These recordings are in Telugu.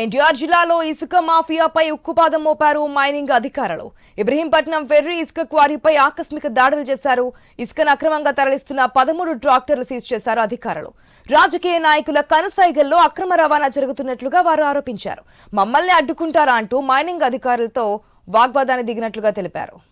ఎన్టీఆర్ జిల్లాలో ఇసుక మాఫియాపై ఉక్కుపాదం మోపారు మైనింగ్ అధికారులు. ఇబ్రహీంపట్నం ఫెర్రీ ఇసుక క్వారీపై ఆకస్మిక దాడులు చేశారు. ఇసుకను అక్రమంగా తరలిస్తున్న పదమూడు ట్రాక్టర్లు సీజ్ చేశారు అధికారులు. రాజకీయ నాయకుల కనుసైగల్లో అక్రమ రవాణా జరుగుతున్నట్లుగా వారు ఆరోపించారు. మమ్మల్ని అడ్డుకుంటారా అంటూ మైనింగ్ అధికారులతో వాగ్వాదాన్ని దిగినట్లుగా తెలిపారు.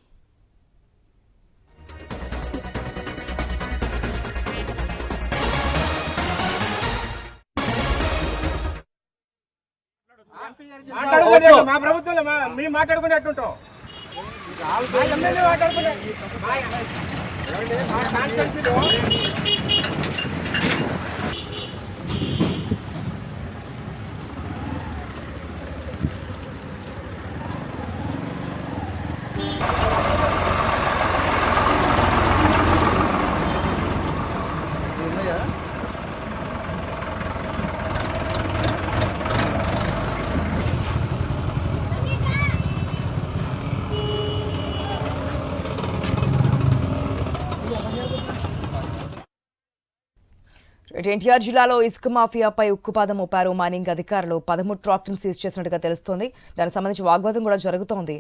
మాట్లాడుకునే మా ప్రభుత్వంలో మా మేము మాట్లాడుకునేట్టుంటాం మా ఎమ్మెల్యే మాట్లాడుకునే మా- ఎన్టీఆర్ జిల్లాలో ఇసుక మాఫియాపై ఉక్కుపాదం మోపారు మైనింగ్ అధికారులు. పదమూడు ట్రాక్టర్లు సీజ్ చేసినట్టుగా తెలుస్తోంది. దానికి సంబంధించి వాగ్వాదం కూడా జరుగుతోంది.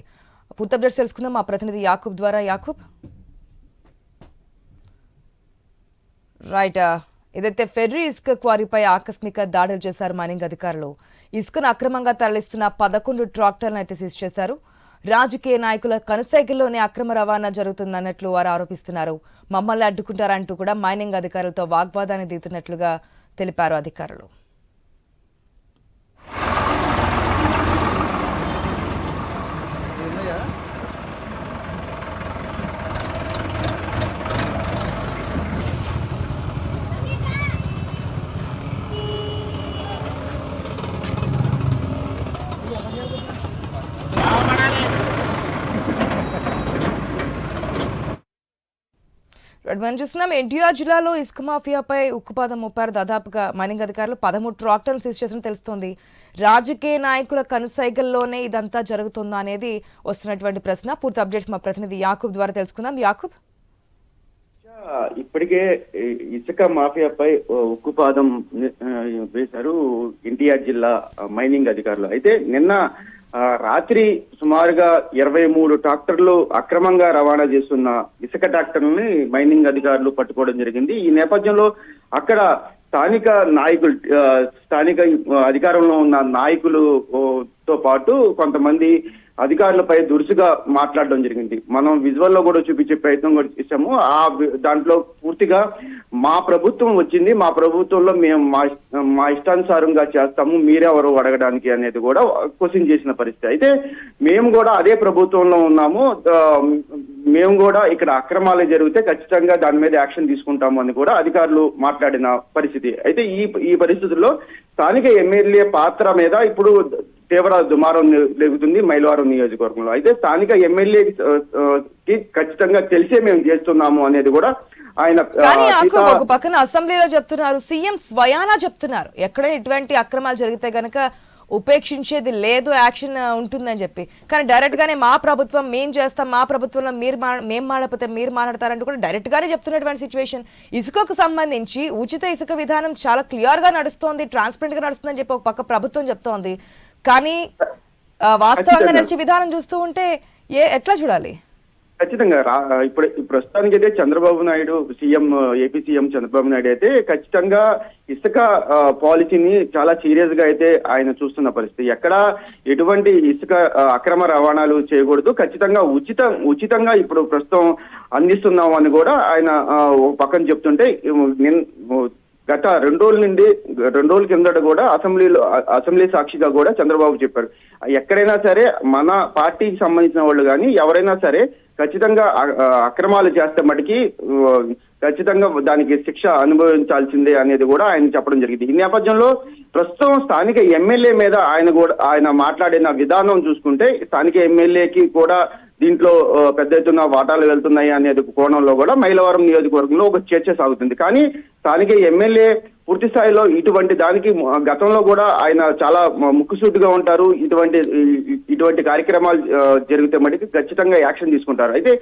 పూర్తి అప్డేట్స్ తెలుసుకుందాం. మా ప్రతినిధి యాకూబ్ ద్వారా. యాకూబ్? రైట్ uh, ఏదైతే ఫెర్రీ ఇసుక క్వారీపై ఆకస్మిక దాడులు చేశారు మైనింగ్ అధికారులు ఇసుకను అక్రమంగా తరలిస్తున్న పదకొండు ట్రాక్టర్లను అయితే సీజ్ చేశారు. రాజకీయ నాయకుల కనుసైకిల్లోనే అక్రమ రవాణా జరుగుతుందన్నట్లు వారు ఆరోపిస్తున్నారు. మమ్మల్ని అడ్డుకుంటారంటూ కూడా మైనింగ్ అధికారులతో వాగ్వాదాన్ని దిగుతున్నట్లుగా తెలిపారు అధికారులు. మనం చూస్తున్నాం ఎన్టీఆర్ జిల్లాలో ఇసుక మాఫియాపై ఉక్కుపాదం మోపారు. దాదాపుగా మైనింగ్ అధికారులు పదమూడు ట్రాక్టర్లు సీజ్ చేసినట్టు తెలుస్తోంది. రాజకీయ నాయకుల కనుసైగల్లోనే ఇదంతా జరుగుతుందా అనేది వస్తున్నటువంటి ప్రశ్న. పూర్తి అప్డేట్స్ మా ప్రతినిధి యాకూబ్ ద్వారా తెలుసుకుందాం. యాకూబ్? ఇప్పటికే ఇసుక మాఫియాపై ఉక్కుపాదం వేశారు ఎన్టీఆర్ జిల్లా మైనింగ్ అధికారులు. అయితే నిన్న రాత్రి సుమారుగా ఇరవై మూడు ట్రాక్టర్లు అక్రమంగా రవాణా చేస్తున్న ఇసుక ట్రాక్టర్లని మైనింగ్ అధికారులు పట్టుకోవడం జరిగింది. ఈ నేపథ్యంలో అక్కడ స్థానిక నాయకులు స్థానిక అధికారంలో ఉన్న నాయకులు తో పాటు కొంతమంది అధికారులపై దురుసుగా మాట్లాడడం జరిగింది. మనం విజువల్లో కూడా చూపించే ప్రయత్నం కూడా చేశాము. ఆ దాంట్లో పూర్తిగా మా ప్రభుత్వం వచ్చింది. మా ప్రభుత్వంలో మేము మా మా ఇష్టానుసారంగా చేస్తాము. మీరెవరు అడగడానికి అనేది కూడా క్వశ్చన్ చేసిన పరిస్థితి. అయితే మేము కూడా అదే ప్రభుత్వంలో ఉన్నాము. మేము కూడా ఇక్కడ అక్రమాలు జరిగితే ఖచ్చితంగా దాని మీద యాక్షన్ తీసుకుంటాము అని కూడా అధికారులు మాట్లాడిన పరిస్థితి. అయితే ఈ ఈ పరిస్థితుల్లో స్థానిక ఎమ్మెల్యే పాత్ర మీద ఇప్పుడు తీవ్ర దుమారం లేగుతుంది మైలవరం నియోజకవర్గంలో. అయితే స్థానిక ఎమ్మెల్యే కి ఖచ్చితంగా తెలిసే మేము చేస్తున్నాము అనేది కూడా ఆయన ఒక పక్కన అసెంబ్లీలో చెప్తున్నారు సీఎం స్వయానా చెప్తున్నారు. ఎక్కడ ఇటువంటి అక్రమాలు జరిగితే గనక ఉపేక్షించేది లేదు యాక్షన్ ఉంటుందని చెప్పి. కానీ డైరెక్ట్ గానే మా ప్రభుత్వం మేం చేస్తాం మా ప్రభుత్వంలో మీరు మా మేం మాడకపోతే మీరు మాట్లాడతారంటూ కూడా డైరెక్ట్ గానే చెప్తున్నటువంటి సిచ్యువేషన్ ఇసుకకు సంబంధించి ఉచిత ఇసుక విధానం చాలా క్లియర్గా నడుస్తోంది ట్రాన్స్పరెంట్గా నడుస్తుందని చెప్పి ఒక పక్క ప్రభుత్వం చెప్తోంది. కానీ వాస్తవంగా. నడిచే విధానం చూస్తూ ఉంటే ఏ ఎట్లా చూడాలి? ఖచ్చితంగా ఇప్పుడు ప్రస్తుతానికి అయితే Chandrababu Naidu CM AP CM Chandrababu Naidu అయితే ఖచ్చితంగా ఇసుక పాలసీని చాలా సీరియస్గా అయితే ఆయన చూస్తున్న పరిస్థితి. ఎక్కడ ఎటువంటి ఇసుక అక్రమ రవాణాలు చేయకూడదు. ఖచ్చితంగా ఉచిత ఉచితంగా ఇప్పుడు ప్రస్తుతం అందిస్తున్నాం అని కూడా ఆయన పక్కన చెప్తుంటే గత రెండు రోజుల నుండి రెండు రోజుల కిందట కూడా అసెంబ్లీలో అసెంబ్లీ సాక్షిగా కూడా చంద్రబాబు చెప్పారు. ఎక్కడైనా సరే మన పార్టీకి సంబంధించిన వాళ్ళు కానీ ఎవరైనా సరే ఖచ్చితంగా అక్రమాలు చేస్తే మటుకి ఖచ్చితంగా దానికి శిక్ష అనుభవించాల్సిందే అనేది కూడా ఆయన చెప్పడం జరిగింది. ఈ నేపథ్యంలో ప్రస్తుతం స్థానిక ఎమ్మెల్యే మీద ఆయన కూడా ఆయన మాట్లాడిన విధానం చూసుకుంటే స్థానిక ఎమ్మెల్యేకి కూడా దీంట్లో పెద్ద ఎత్తున వాటాలు వెళ్తున్నాయి అనేది కోణంలో కూడా మైలవరం నియోజకవర్గంలో ఒక చర్చ సాగుతుంది. కానీ స్థానిక ఎమ్మెల్యే పూర్తి స్థాయిలో ఇటువంటి దానికి గతంలో కూడా ఆయన చాలా ముక్కుసూటిగా ఉంటారు. ఇటువంటి ఇటువంటి కార్యక్రమాలు జరిగితే మటుకు ఖచ్చితంగా యాక్షన్ తీసుకుంటారు. అయితే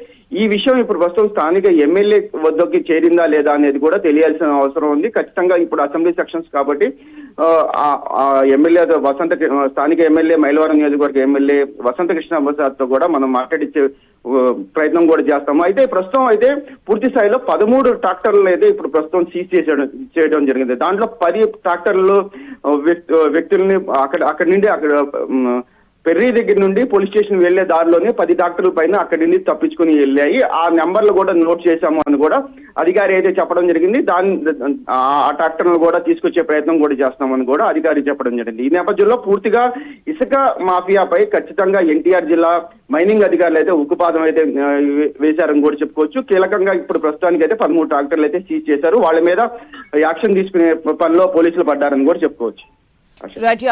ఈ విషయం ఇప్పుడు ప్రస్తుతం స్థానిక ఎమ్మెల్యే వద్దకి చేరిందా లేదా అనేది కూడా తెలియాల్సిన అవసరం ఉంది. ఖచ్చితంగా ఇప్పుడు అసెంబ్లీ సెక్షన్స్ కాబట్టి ఎమ్మెల్యే వసంత స్థానిక ఎమ్మెల్యే మైలవరం నియోజకవర్గ ఎమ్మెల్యే వసంత కృష్ణ ప్రసాద్ కూడా మనం మాట్లాడించే ప్రయత్నం కూడా చేస్తాము. అయితే ప్రస్తుతం అయితే పూర్తి స్థాయిలో పదమూడు ట్రాక్టర్లు అయితే ఇప్పుడు ప్రస్తుతం సీజ్ చేసేయడం చేయడం జరిగింది. దాంట్లో పది ట్రాక్టర్లు వ్యక్తుల్ని అక్కడ అక్కడి నుండి అక్కడ పెర్రీ దగ్గర నుండి పోలీస్ స్టేషన్ వెళ్ళే దారిలోనే పది డాక్టర్ల పైన అక్కడి నుండి తప్పించుకుని వెళ్ళాయి. ఆ నెంబర్లు కూడా నోట్ చేశాము అని కూడా అధికారి అయితే చెప్పడం జరిగింది. దాని ఆ ట్రాక్టర్లు కూడా తీసుకొచ్చే ప్రయత్నం కూడా చేస్తామని కూడా అధికారి చెప్పడం జరిగింది. ఈ నేపథ్యంలో పూర్తిగా ఇసుక మాఫియాపై ఖచ్చితంగా ఎన్టీఆర్ జిల్లా మైనింగ్ అధికారులు అయితే ఉక్కుపాదం అయితే వేశారని కూడా చెప్పుకోవచ్చు. కీలకంగా ఇప్పుడు ప్రస్తుతానికి అయితే పదమూడు ట్రాక్టర్లు అయితే సీజ్ చేశారు. వాళ్ళ మీద యాక్షన్ తీసుకునే పనిలో పోలీసులు పడ్డారని కూడా చెప్పుకోవచ్చు.